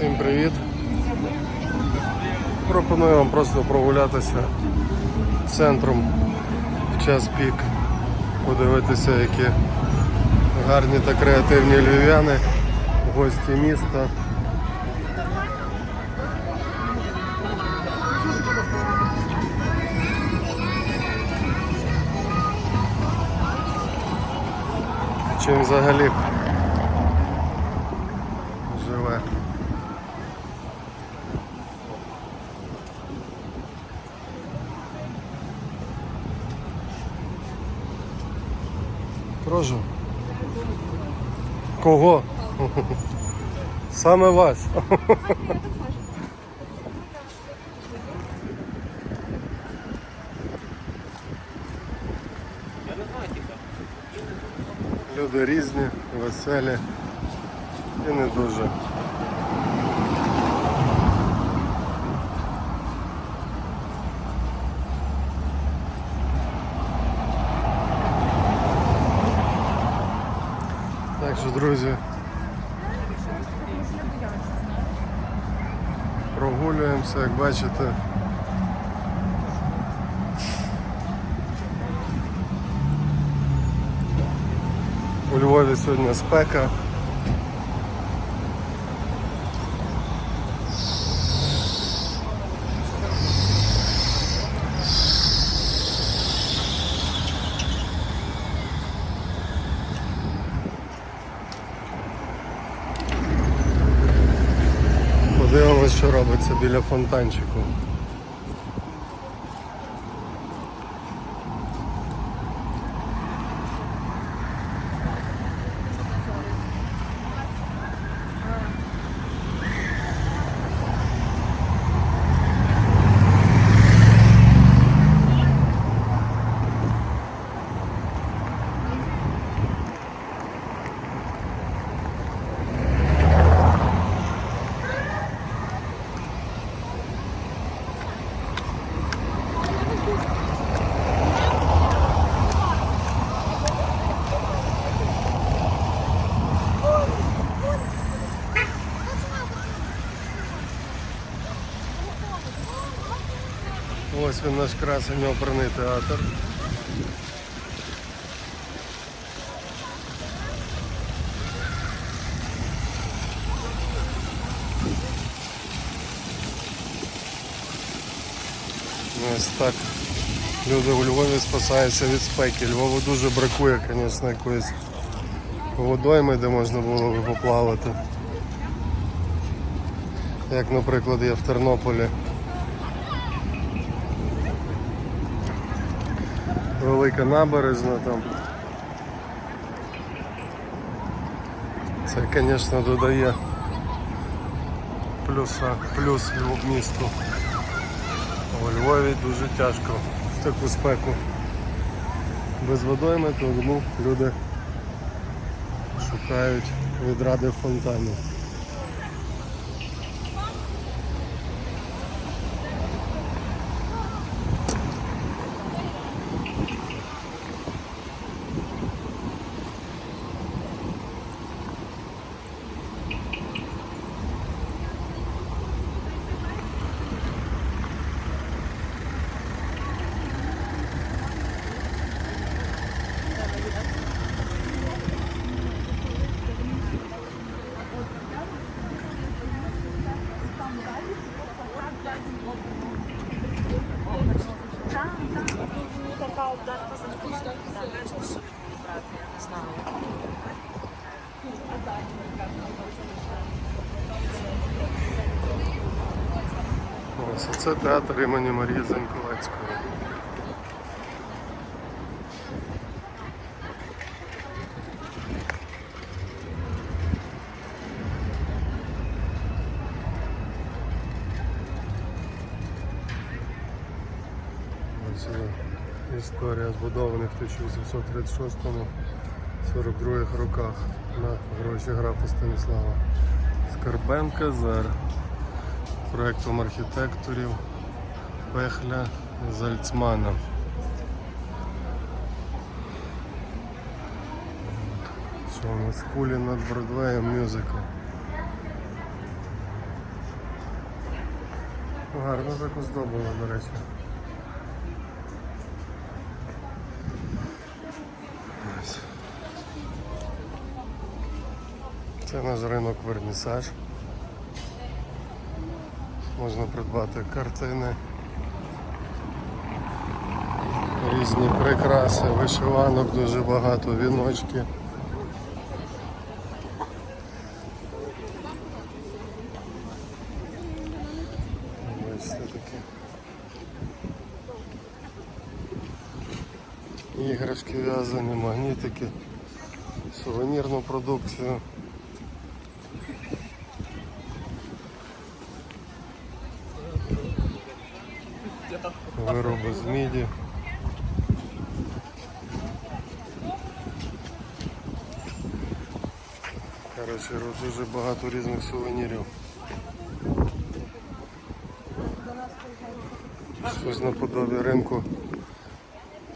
Всім привіт! Пропоную вам просто прогулятися центром в час пік, подивитися, які гарні та креативні львів'яни, гості міста. Чим взагалі живе. Прошу. Кого? Саме вас. Люди різні, веселі і не дуже. Друзі, прогулюємося, як бачите. У Львові сьогодні спека. Біля фонтанчику. Він наш красень оперний театр. Ось так. Люди у Львові спасаються від спеки. Львову дуже бракує, звісно, якоїсь водойми, де можна було би поплавати. Як, наприклад, є в Тернополі. Велика набережна там. Це, звісно, додає плюса, плюс Львов місту. У Львові дуже тяжко в таку спеку. Без водойми, тому люди шукають відради фонтанів. Така обдарка за я не знаю. Ось це театр імені Марії Заньковецької. Історія збудована в 1836-42 роках на гроші графа Станіслава Скарбенка ЗР проектом архітекторів Пехля Зальцмана. Що у нас кулі над Бродвеєм мюзикл. Гарно так оздобили, до речі. Це наш ринок Вернісаж. Можна придбати картини, різні прикраси, вишиванок дуже багато, віночки. Бачите таке. Іграшки в'язані, магнітики, сувенірну продукцію. Міді. Коротше, дуже багато різних сувенірів. Щось наподобі ринку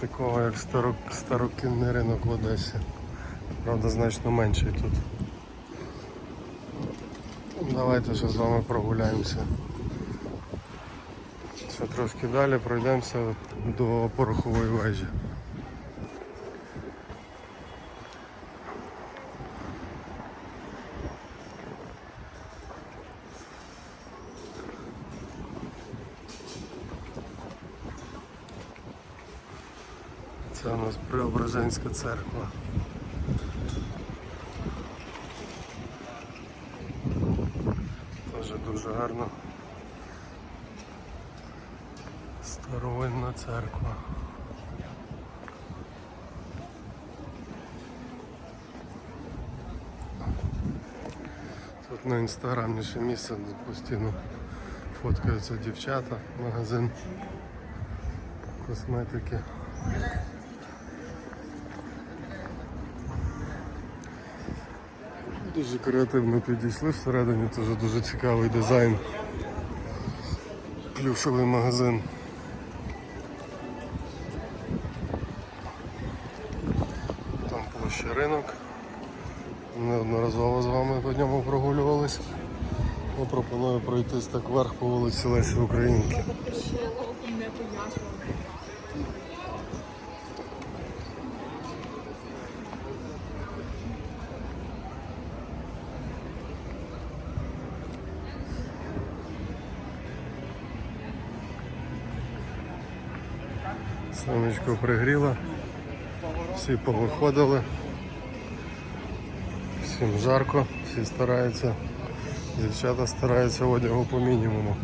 такого як старо, старокінний ринок в Одесі. Правда, значно менший тут. Давайте ще з вами прогуляємося. Ще трошки далі пройдемося до порохової вежі. Це у нас Преображенська церква. Теж дуже гарно. Старовинна церква. Тут на інстаграмі ще місце постійно фоткаються дівчата, магазин косметики. Дуже креативно підійшли всередині, теж дуже цікавий дизайн. Плюшовий магазин. Там площа ринок. Неодноразово з вами по ньому прогулювались. Я пропоную пройтись так вверх по вулиці Лесі Українки. Сонечко пригріло, всі повиходили, всім жарко, всі стараються, дівчата стараються одягу по мінімуму.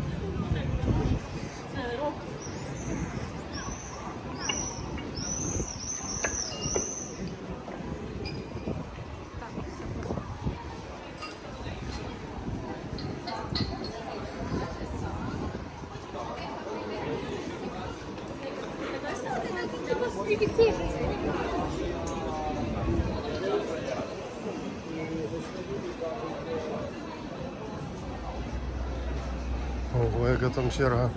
Ого, яка там черга.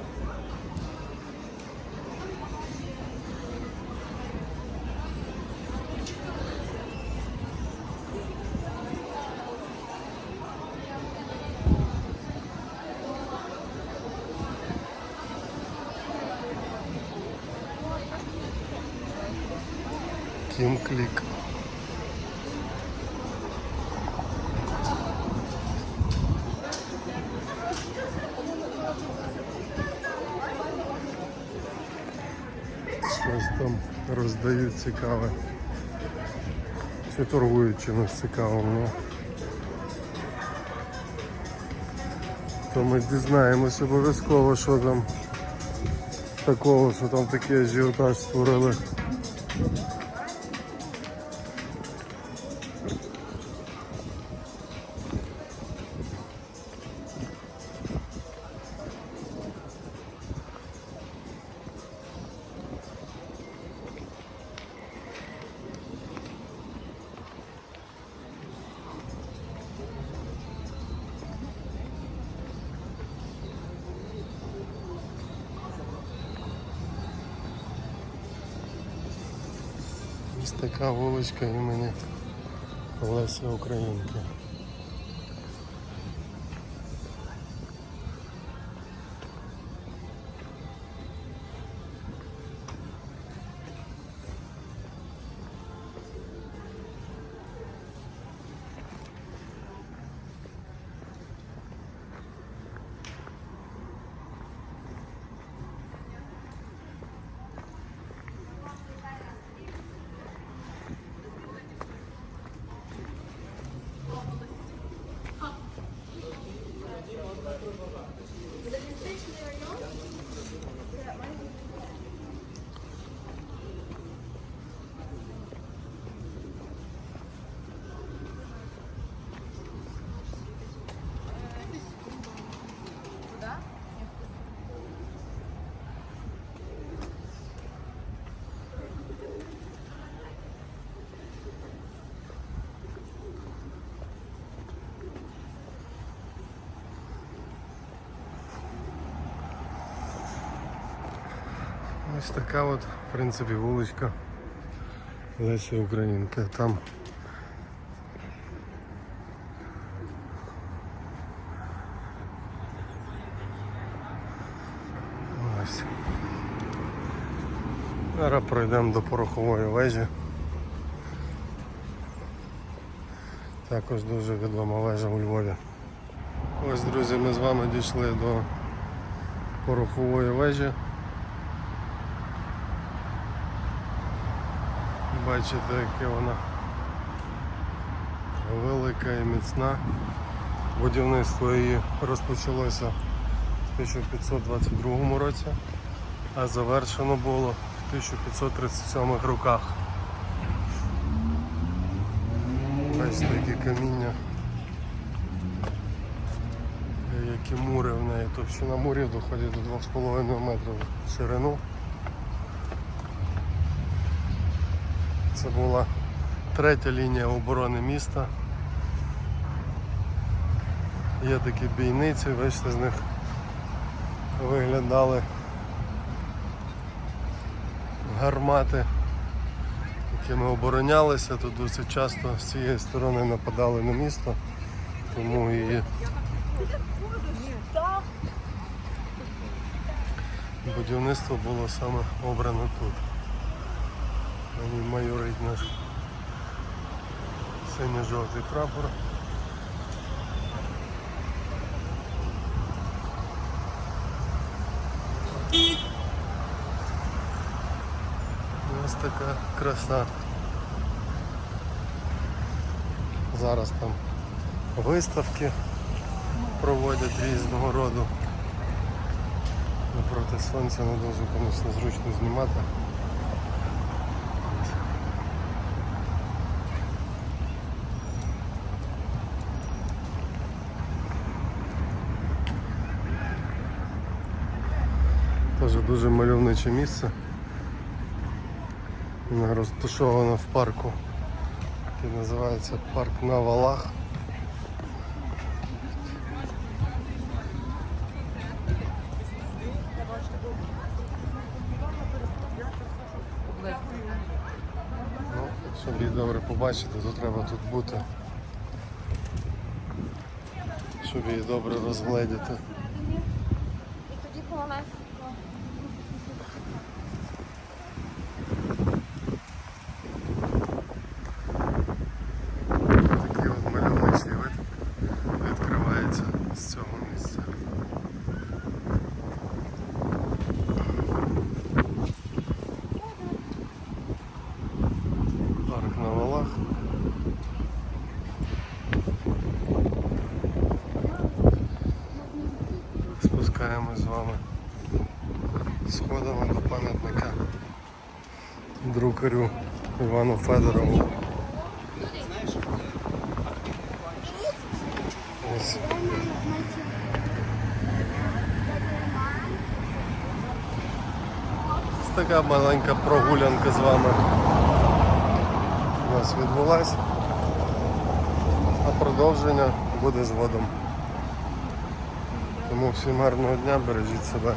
Кім клік. Цікаве. Чи торгують чимось цікавим, ну. То ми дізнаємось обов'язково, що там такого, що там таке ажіотаж створили. Ось така вуличка імені Леся Українки. Ось така от, в принципі, вуличка Лесі Українки. Там. Зараз пройдемо до порохової вежі. Також дуже відома вежа у Львові. Ось, друзі, ми з вами дійшли до порохової вежі. Бачите, яка вона велика і міцна. Будівництво її розпочалося в 1522 році, а завершено було в 1537 роках. Бачите, які каміння, які мури в неї. Товщина мурів доходить до 2,5 метрів в ширину. Це була третя лінія оборони міста. Є такі бійниці, бачите, з них виглядали гармати, якими оборонялися. Тут досить часто з цієї сторони нападали на місто, тому і будівництво було саме обрано тут. Мені майорить наш синьо-жовтий прапор. Ось така краса. Зараз там виставки проводять різного роду. Ну, Проти сонця не дуже, звісно, зручно знімати. Дуже мальовниче місце. Воно розташовано в парку, який називається парк на валах. Ну, щоб її добре побачити, то треба тут бути. Щоб її добре розгледіти. І тоді полегко. Такий от мальовничий вид відкривається з цього місця. Парк на валах. Спускаємось з вами сходами до пам'ятника друкарю Івану Федорову. Ось. Така маленька прогулянка з вами у нас відбулась. А продовження буде згодом. Тому всім гарного дня, бережіть себе.